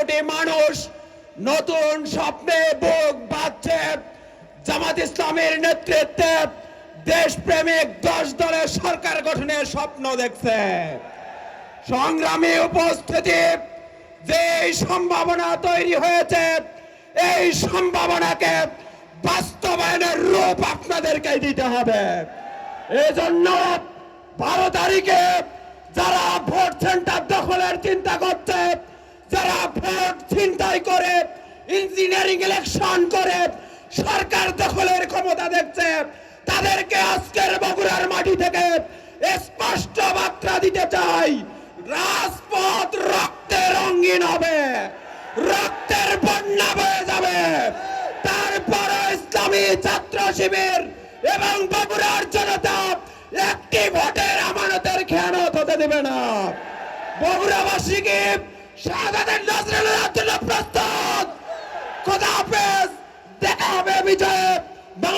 কোটি মানুষ নতুন স্বপ্নে বুক বাঁধছে জামাত ইসলামের নেতৃত্বে দেশপ্রেমিক দশ দলের সরকার গঠনের স্বপ্ন দেখছে। সংগ্রামী উপস্থিতি, যে সম্ভাবনা তৈরি হয়েছে, এই সম্ভাবনাকে বাস্তবায়নের রূপ আপনাদেরকে দিতে হবে। এজন্য বারো তারিখে যারা ভোট সেন্টার দখলের চিন্তা করছে যারা ভোট ছিনতাই করে ইঞ্জিনিয়ারিং ইলেকশন করে, সরকার দখলের ক্ষমতা দেখছে, তাদেরকে আজকের বগুড়ার মাটি থেকে স্পষ্ট বার্তা দিতে চাই, রাজপথ রক্তে রঙিন হবে, রক্তের বন্যা বয়ে যাবে। তারপর ইসলামী ছাত্র শিবির এবং বগুড়ার জনতা একটি ভোটের আমানতের খেয়ানত হতে দেবে না। বগুড়াবাসীকে শাহাদাতের নজরুল আব্দুল্লাহ প্রস্তুত। খোদা হাফেজ দেখা হবে বিজয়।